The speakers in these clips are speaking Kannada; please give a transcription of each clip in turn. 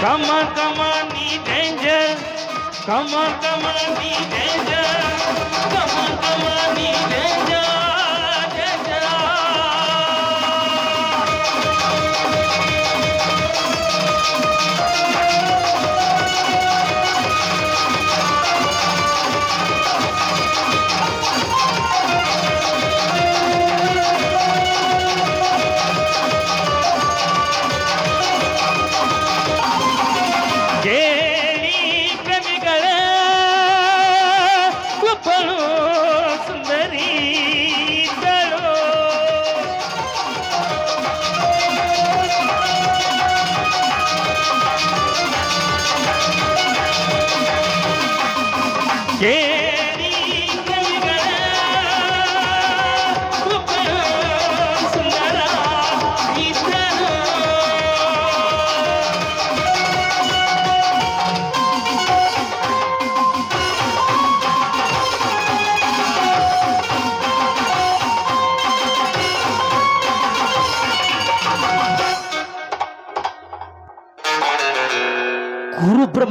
કમ કમની ડેન્જર કમ કમની ડેન્જર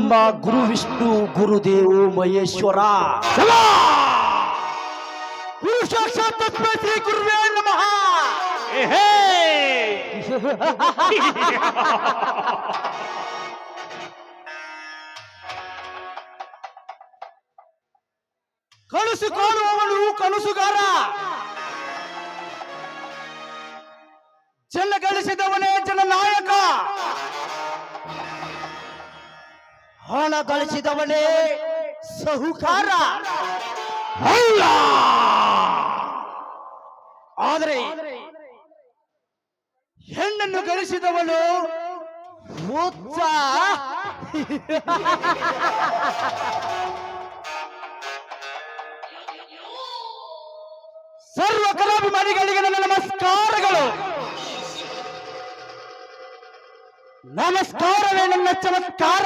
ಗುರು ಬ್ರಹ್ಮ ಗುರು ವಿಷ್ಣು ಗುರುದೇವ ಮಹೇಶ್ವರ. ಗುರು ಸಾಕ್ಷಾತ್ ಶ್ರೀ ಗುರುವೇ ನಮಃ! ಕಾಣುವವನು ಕಳಿಸುಗಾರ ಜನ ಗಳಿಸಿದವನೇ ಜನನಾಯಕ ಹಣ ಗಳಿಸಿದವನೇ ಸಹುಕಾರ. ಅಲ್ಲ! ಆದರೆ ಹೆಣ್ಣನ್ನು ಗಳಿಸಿದವನು ಹುಚ್ಚ ಸರ್ವ ಕಲಾಭಿಮಾನಿಗಳಿಗೆ ನನ್ನ ನಮಸ್ಕಾರಗಳು. ನಮಸ್ಕಾರವೇ ನನ್ನ ಚಮತ್ಕಾರ.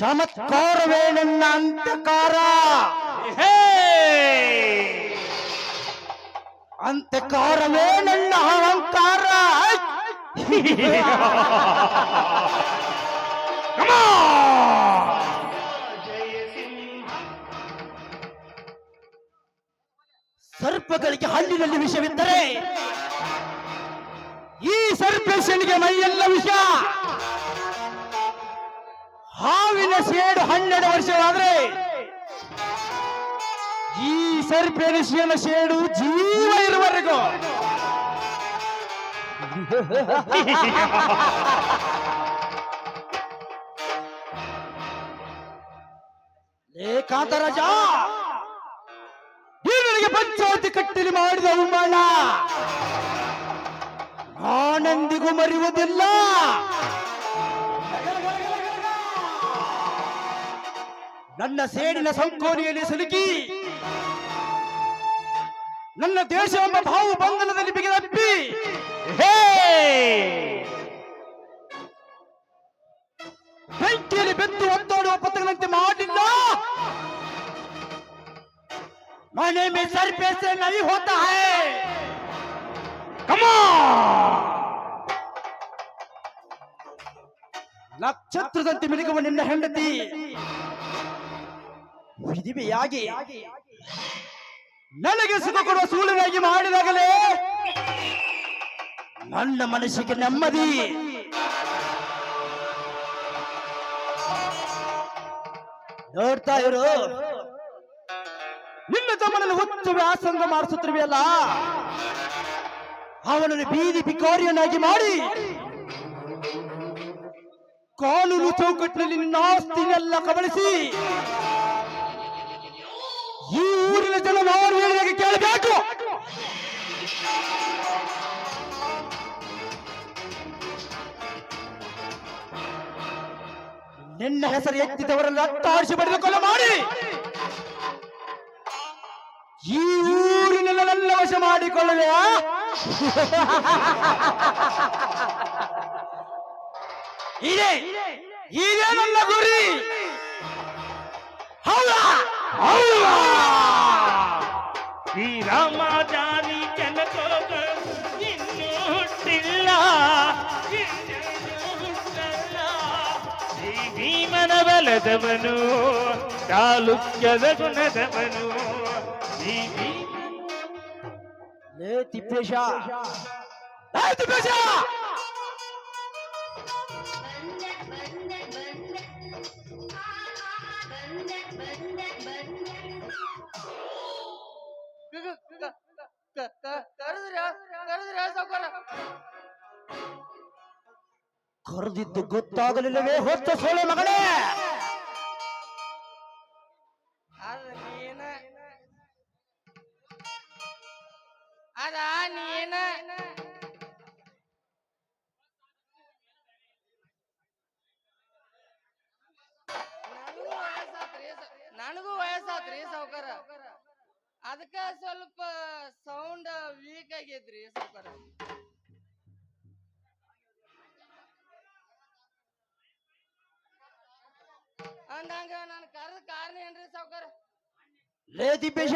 ಚಮತ್ಕಾರವೇ ನನ್ನ ಅಂತಕಾರ! ಅಂತಕಾರವೇ ನನ್ನ ಅಹಂಕಾರ! ಸರ್ಪಗಳಿಗೆ ಹಲ್ಲಿನಲ್ಲಿ ವಿಷವಿದ್ದರೆ ಈ ಸರ್ಪೇಶನಿಗೆ ಮೈಯೆಲ್ಲ ವಿಷ ಹಾವಿನ ಶೇಡು ಹನ್ನೆರಡು ವರ್ಷವಾದ್ರೆ ಈ ಸರ್ಪೇಶಿಯನ ಶೇಡು ಜೀವ ಇರುವವರೆಗೂ. ಲೇಖಾತ ಕಾಂತರಾಜ ಈ ನನಗೆ ಪಂಚಾವತಿ ಕಟ್ಟಲಿ ಮಾಡಿದ ಉಮ್ಮಣ್ಣ. ಆನಂದಿಗೂ ಮರೆಯುವುದಿಲ್ಲ. ನನ್ನ ಸೇಡಿನ ಸಂಕೋಲೆಯಲ್ಲಿ ಸಿಲುಕಿ. ನನ್ನ ದೇಶ ಎಂಬ ಭಾವು ಬಂಧನದಲ್ಲಿ ಬಿಗಿದಪ್ಪಿ. ಬೆಂಕಿಯಲ್ಲಿ ಬೆತ್ತು ಒತ್ತಾಡುವ ಪತ್ರಗಳಂತೆ ಮಾಡಿಲ್ಲ. ಮನೆ ಮೇ ಸರ್ ನವಿ ಹೋತಾ ಹೈ. ನಕ್ಷತ್ರದಂತೆ ಮಿಲುಗುವ ನಿನ್ನ ಹೆಂಡತಿ. ವಿಧಿವೆಯಾಗಿ ನನಗೆ ಸುಖ ಕೊಡುವ ಸೂಳಿನಾಗಿ ಮಾಡಿದಾಗಲೇ ನನ್ನ ಮನಸ್ಸಿಗೆ ನೆಮ್ಮದಿ. ನೋಡ್ತಾ ಇರು. ನಿನ್ನ ತಮ್ಮನಲ್ಲಿ ಹೊತ್ತು ವ್ಯಾಸಂಗ ಮಾಡಿಸುತ್ತಿರುವೆಯಲ್ಲ? ಅವನನ್ನು ಬೀದಿ ಬಿಕಾರಿಯನ್ನಾಗಿ ಮಾಡಿ. ಕಾನೂನು ಚೌಕಟ್ಟಿನಲ್ಲಿ ನಿನ್ನ ಆಸ್ತಿನೆಲ್ಲ ಕಬಳಿಸಿ. ಊರಿನ ಜನ ನಾವು ಹೇಳಿದಾಗ ಕೇಳಬೇಕು. ನಿನ್ನ ಹೆಸರು ಎತ್ತಿದವರಲ್ಲಿ ಅಟ್ಟಾಡಿಸಿ ಬಡಿದು ಕೊಲೆ ಮಾಡಿ. ಈ ಊರಿನೆಲ್ಲ ವಶ ಮಾಡಿಕೊಳ್ಳುವೆಯಾ ಇದೇ. ಇದೇ ನನ್ನ ಗುರಿ. ಹೌದಾ? శ్రీరామాచారి జనకోక నిన్ను టిల్లా శ్రీ భీమన బలదవను చాళుక్యద గుణదవను శ్రీ భీమ ಕರೆದಿದ್ದು ಗೊತ್ತಾಗಲಿಲ್ಲವೇ ಹೊತ್ತು ಸೋಳೆ ಮಗಳೇ. ಅದ ನೀನ ಅದ ನೀನ ನನಗೂ ವಯಸ್ಸಾತ್ರಿ ಸಾವ್ಕಾರ. ಅದಕ್ಕ ಸ್ವಲ್ಪ ಸೌಂಡ್ ವೀಕ್ ಆಗೈತ್ರಿ ಸಾವ್ಕಾರ. ಅಂದಂಗ ನಾನು ಕರೆದ ಕಾರಣ ಏನ್ರಿ ಸಾವುಕಾರ? ಲೇ ತಿಪ್ಪೇಶ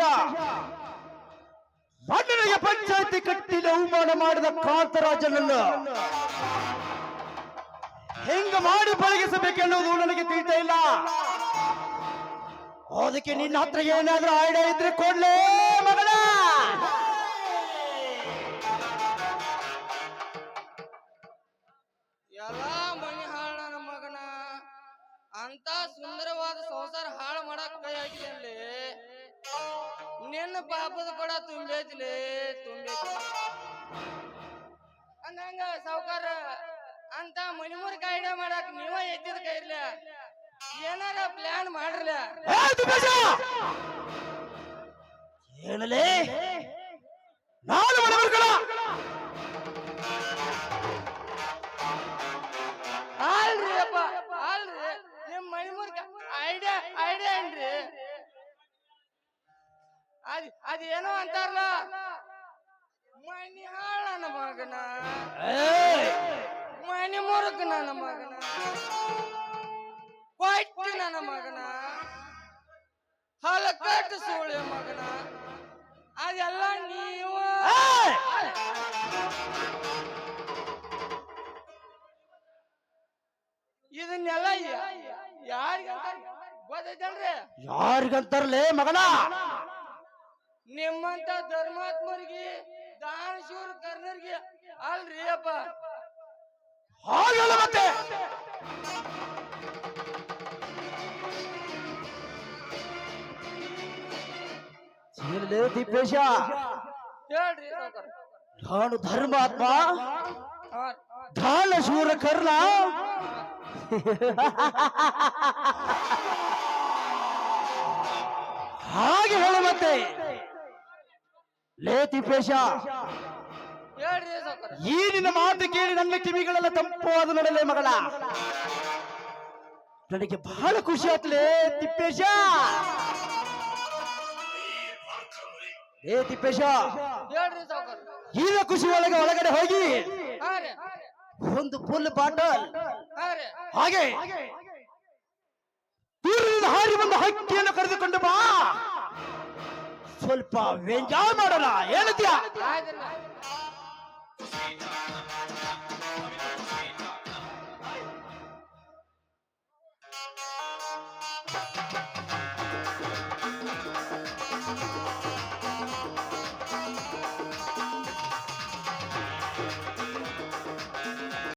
ಮಣ್ಣನಿಗೆ ಪಂಚಾಯತಿ ಕಟ್ಟಿದ ಅವಮಾನ ಮಾಡಿದ ಕಾಂತರಾಜನನ್ನ ಹೆಂಗ ಮಾಡಿ ಪಳಗಿಸಬೇಕೆನ್ನುವುದು ನನಗೆ ತಿಳಿತಾ ಇಲ್ಲ. ಅದಕ್ಕೆ ನಿನ್ನ ಹತ್ರ ಏನಾದ್ರೂ ಐಡಿಯಾ ಇದ್ರೆ ಕೊಡ್ಲೇ ಮಗಳ ಪಾಪದ ಕೂಡ ತುಂಬೈತಿಲಿ, ತುಂಬೈತಿ. ಅಂದಂಗ ಸಾವ್ಕಾರ, ಅಂತ ಮನಿಮೂರ್ ಮುರ್ಕ ಐಡಿಯಾ ಮಾಡಕ್ ನೀವ ಎದ್ದಿದ ಕೈ ಇರ್ಲ ಏನಾರ ಪ್ಲಾನ್ ತಿಪ್ಪೇಶ! ಏನಲೇ ನಾನು ಮನವರ್ಗಳ ಅಲ್ರಿ ಅದ್ ಅದೇನೋ ಅಂತಾರಲ್ಲ ಮನಿ ಹಾಳ ನನ್ನ ಮಗನ ಏಯ್! ಮನಿ ಮುರುಕ ನನ್ನ ಮಗನ ಹೊಟ್ಟಿ ನನ್ನ ಮಗನ ಹಲಕಟ್ಟು ಸೂಳೆ ಮಗನ ಅದೆಲ್ಲ ನೀವು ಏಯ್! ಇದನ್ನೆಲ್ಲ ಯಾರಿಗೆ ಗೊತ್ತೈತಲ್ರಿ ಯಾರಿಗಂತಾರಲೇ ಮಗನ ನಿಮ್ಮಂತ ಧರ್ಮಾತ್ಮರಿಗೆ ದಾನಶೂರ ಕರ್ಣರಿಗೆ ಅಲ್ರಿ ಅಪ್ಪ. ಹಾಗಲ್ಲ ಮತ್ತೆ? ಏನಲೇ ತಿಪ್ಪೇಶ. ಹೇಳ್ರಿ. ನಾನು ಧರ್ಮಾತ್ಮ. ಹಾ, ದಾನ ಶೂರ ಕರ್ಣ. ಹಾಗೆ ಹೇಳು ಮತ್ತೆ. ಲೇ ತಿಪ್ಪೇಶ. ಈ ನಿನ್ನ ಮಾತು ಕೇಳಿ ನನ್ನ ಕಿವಿಗಳೆಲ್ಲ ತಂಪಾದ ನೋಡಲೆ ಮಗಳ. ನನಗೆ ಬಹಳ ಖುಷಿ ಆತ್ಲೇ ತಿಪ್ಪೇಶ. ಏ ತಿಪ್ಪೇಶ. ಈಗ ಖುಷಿ ಒಳಗೆ ಒಳಗಡೆ ಹೋಗಿ. ಒಂದು ಫುಲ್ ಬಾಟಲ್. ಹಾಗೆ. ದೂರದಿಂದ ಹಾರಿ ಬಂದ ಹಕ್ಕಿಯನ್ನು ಕರೆದುಕೊಂಡು ಬಾ. ಸ್ವಲ್ಪ ಎಂಜಾಯ್ ಮಾಡೋಣ ಏನತ್ಯಾ ಆಯ್ತಲ್ಲ